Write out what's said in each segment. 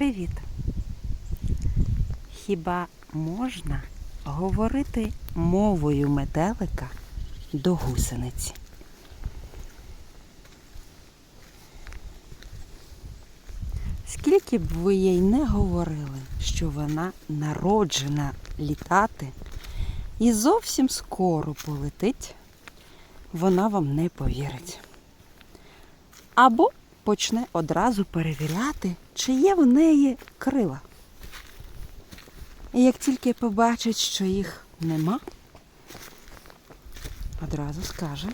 Привіт. Хіба можна говорити мовою метелика до гусениці? Скільки б ви їй не говорили, що вона народжена літати і зовсім скоро полетить, вона вам не повірить. Або почне одразу перевіряти, чи є в неї крила. І як тільки побачить, що їх нема, одразу скаже,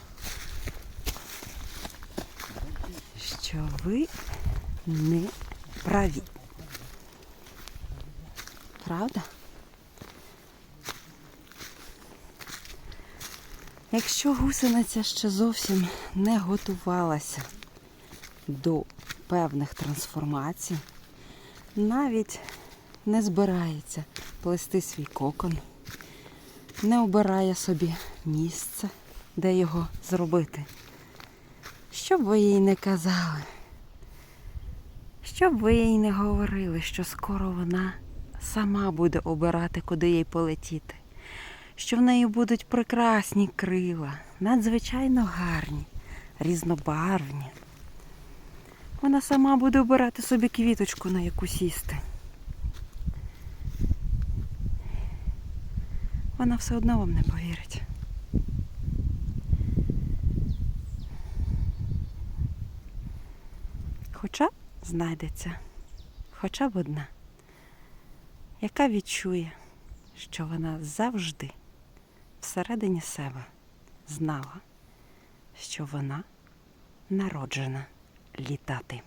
що ви не праві. Правда? Якщо гусениця ще зовсім не готувалася до певних трансформацій, навіть не збирається плести свій кокон, не обирає собі місце, де його зробити. Що б ви їй не казали, що б ви їй не говорили, що скоро вона сама буде обирати, куди їй полетіти, що в неї будуть прекрасні крила, надзвичайно гарні, різнобарвні. Вона сама буде обирати собі квіточку, на яку сісти. Вона все одно вам не повірить. Хоча знайдеться хоча б одна, яка відчує, що вона завжди всередині себе знала, що вона народжена літати.